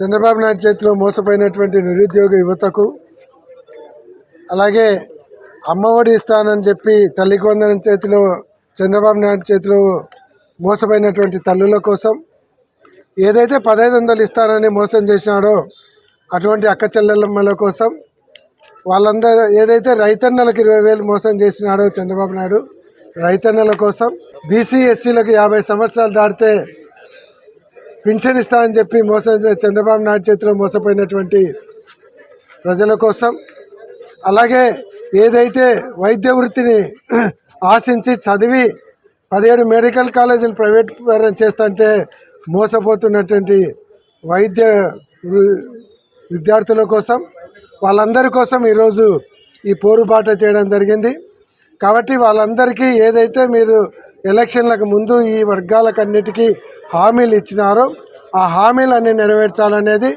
చంద్రబాబు నాయుడు చేతిలో మోసపోయినటువంటి నిరుద్యోగ యువతకు అలాగే అమ్మఒడి ఇస్తానని చెప్పి తల్లి వందనం చేతిలో చంద్రబాబు నాయుడు చేతిలో మోసపోయినటువంటి తల్లుల కోసం ఏదైతే పదహైదు వందలు ఇస్తానని మోసం చేసినాడో అటువంటి అక్క చెల్లెమ్మల కోసం వాళ్ళందరూ ఏదైతే రైతన్నలకు ఇరవై వేలు మోసం చేసినాడో చంద్రబాబు నాయుడు రైతన్నల కోసం బీసీ ఎస్సీలకు యాభై సంవత్సరాలు దాటితే పింఛన్ ఇస్తా అని చెప్పి మోసం చంద్రబాబు నాయుడు చేతిలో మోసపోయినటువంటి ప్రజల కోసం. అలాగే ఏదైతే వైద్య వృత్తిని ఆశించి చదివి పదిహేడు మెడికల్ కాలేజీలు ప్రైవేట్ పరం చేస్తుంటే మోసపోతున్నటువంటి వైద్య విద్యార్థుల కోసం వాళ్ళందరి కోసం ఈరోజు ఈ పోరుబాట చేయడం జరిగింది. కాబట్టి వాళ్ళందరికీ ఏదైతే మీరు ఎలక్షన్లకు ముందు ఈ వర్గాలకన్నిటికీ హామీలు ఇచ్చినారో ఆ హామీలన్నీ నెరవేర్చాలనేది